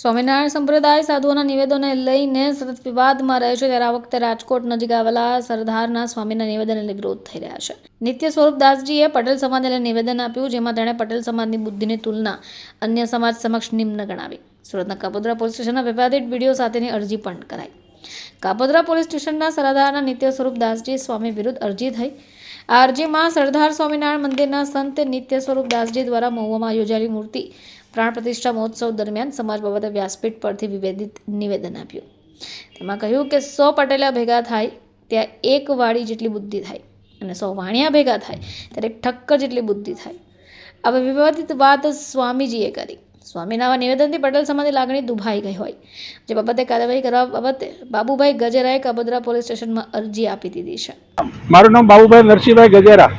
સ્વામિનારાયણ સંપ્રદાય સાધુઓના નિવેદનોને લઈને સતત વિવાદમાં રહે છે ત્યારે આ વખતે રાજકોટ નજીક આવેલા સરદારના સ્વામીના નિવેદનને વિરોધ થઈ રહ્યા છે. નિત્ય સ્વરૂપ દાસજીએ પટેલ સમાજને નિવેદન આપ્યું, જેમાં તેણે પટેલ સમાજની બુદ્ધિની તુલના અન્ય સમાજ સમક્ષ નિમ્ન ગણાવી. સુરતના કાપોદ્રા પોલીસ સ્ટેશનના વિવાદિત વીડિયો સાથેની અરજી પણ કરાઈ. કાપોદ્રા પોલીસ સ્ટેશનના સરદારના નિત્ય સ્વરૂપ દાસજી સ્વામી વિરુદ્ધ અરજી થઈ. આ અરજીમાં સરદાર સ્વામિનારાયણ મંદિરના સંત નિત્ય સ્વરૂપ દાસજી દ્વારા મહુવામાં યોજાયેલી મૂર્તિ પ્રાણ પ્રતિષ્ઠા મહોત્સવ દરમિયાન સમાજ બાબતે વ્યાસપીઠ પરથી વિવેદિત નિવેદન આપ્યું. તેમાં કહ્યું કે સો પટેલા ભેગા થાય, ત્યાં એક વાળી જેટલી બુદ્ધિ થાય અને સો વાણિયા ભેગા થાય, ત્યારે ઠક્કર જેટલી બુદ્ધિ થાય. હવે વિવાદિત વાત સ્વામીજીએ કરી. સ્વામીના નિવેદનથી પટેલ સમાજની લાગણી દુભાઈ ગઈ હોય. જે બાબતે કાર્યવાહી કરવા બાબતે બાબુભાઈ ગજેરાએ કાબોદ્રા પોલીસ સ્ટેશનમાં અરજી આપી દીધી છે. મારું નામ બાબુભાઈ નરસિંહભાઈ ગજેરા.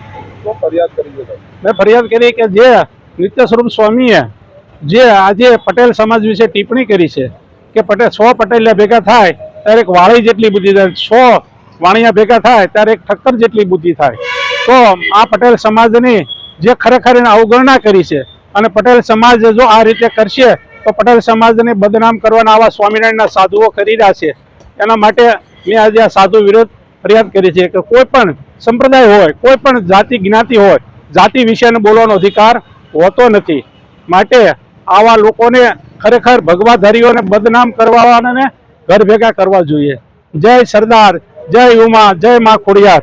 ફરિયાદ કરી મેં ફરિયાદ કરી કે જે નિત્ય સ્વરૂપ સ્વામીએ જે આજે પટેલ સમાજ વિશે ટિપ્પણી કરી છે કે પટેલ સો પટેલિયા ભેગા થાય ત્યારે એક વાળી જેટલી બુદ્ધિ થાય સો વાણિયા ભેગા થાય ત્યારે એક ઠક્કર જેટલી બુદ્ધિ થાય. તો આ પટેલ સમાજની જે ખરેખર એને અવગણના કરી છે અને પટેલ સમાજ જો આ રીતે કરશે, તો પટેલ સમાજને બદનામ કરવાના આવા સ્વામિનારાયણના સાધુઓ કરી રહ્યા છે. એના માટે મેં આજે આ સાધુ વિરોધ ફરિયાદ કરી છે કે કોઈ પણ સંપ્રદાય હોય, કોઈ પણ જાતિ જ્ઞાતિ હોય, જાતિ વિશેને બોલવાનો અધિકાર હોતો નથી. માટે આવા લોકોને ખરેખર ભગવાધારીઓને બદનામ કરવાને ઘર ભેગા કરવા જોઈએ. જય સરદાર, જય ઉમા, જય મા ખોડિયાર.